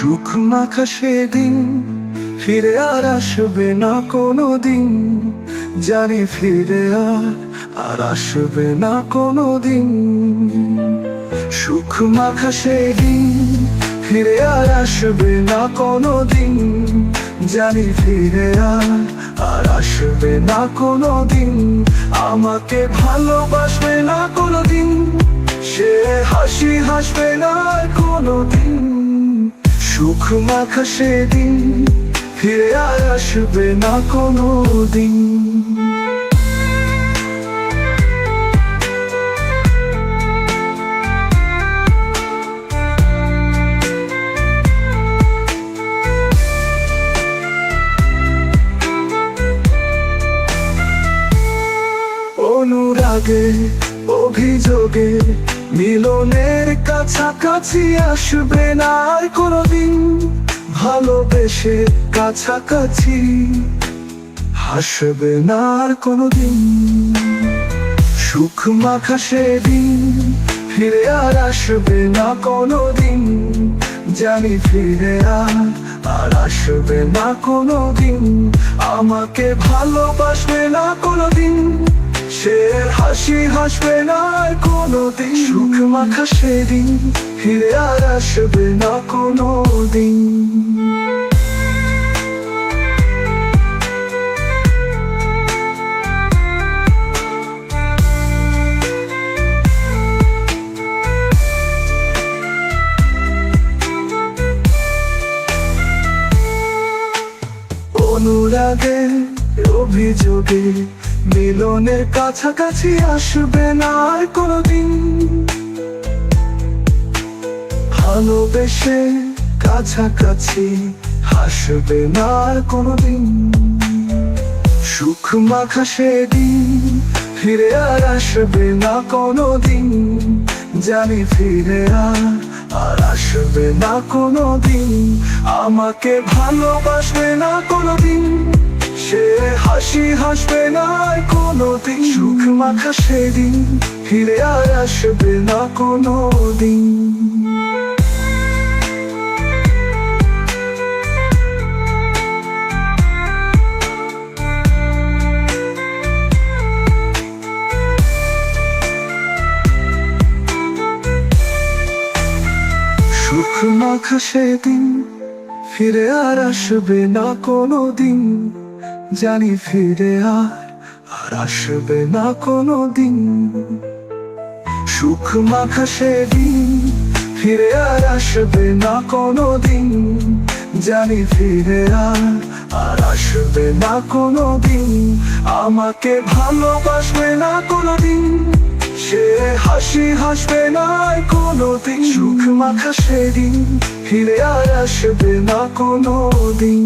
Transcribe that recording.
সুখ মাখা সেদিন ফিরে আর আসবে না কোনো দিন জানি ফিরে আর আর আসবে না কোনো দিন সুখ মাখা সেদিন ফিরে আর আসবে না কোনো দিন জানি ফিরে আর আর আসবে না কোনো দিন আমাকে ভালোবাসবে না কোনো দিন সে হাসি হাসবে না কোনো দিন সুখ মাখা সেদিন ফিরে আর আসবে না কোনো দিন অনুরাগে অভিযোগে মিলনের কাছাকাছি আসবে না আর কোনোদিন। ভালোবেসে কাছাকাছি হাসবে না আর কোনোদিন। সুখ মাখা সেদিন ফিরে আর আসবে না কোনোদিন। জানি ফিরে আর আসবে না কোনোদিন। আমাকে ভালোবাসবে না কোনোদিন। সে হাসি হাসবে না কোনো দিন সুখ মাখা সেদিন ফিরে আর আসবে না কোনোদিন। অনুরাগে অভিযোগে মিলনের কাছাকাছি আসবে না আর কোনোদিন। ভালোবেসে কাছাকাছি হাসবে না আর কোনোদিন। সুখ মাখা সেদিন ফিরে আর আসবে না কোনোদিন। জানি ফিরে আর আর আসবে না কোনোদিন। আমাকে ভালোবাসবে না কোনোদিন। সে হাসি হাসবে না, কোনোদিন। সুখ মাখা সেদিন, ফিরে আর আসবে না কোনোদিন। সুখ মাখা সেদিন, ফিরে আর আসবে না কোনো দিন জানি ফিরে আর আর আসবে না কোনো দিন সুখ মাখা সেদিন ফিরে আর আসবে না কোনো দিন জানি ফিরে আর আর আসবে না কোনো দিন আমাকে ভালোবাসবে না কোনো দিন সে হাসি হাসবে না কোনো দিন সুখ মাখা সেদিন ফিরে আর আসবে না কোনো দিন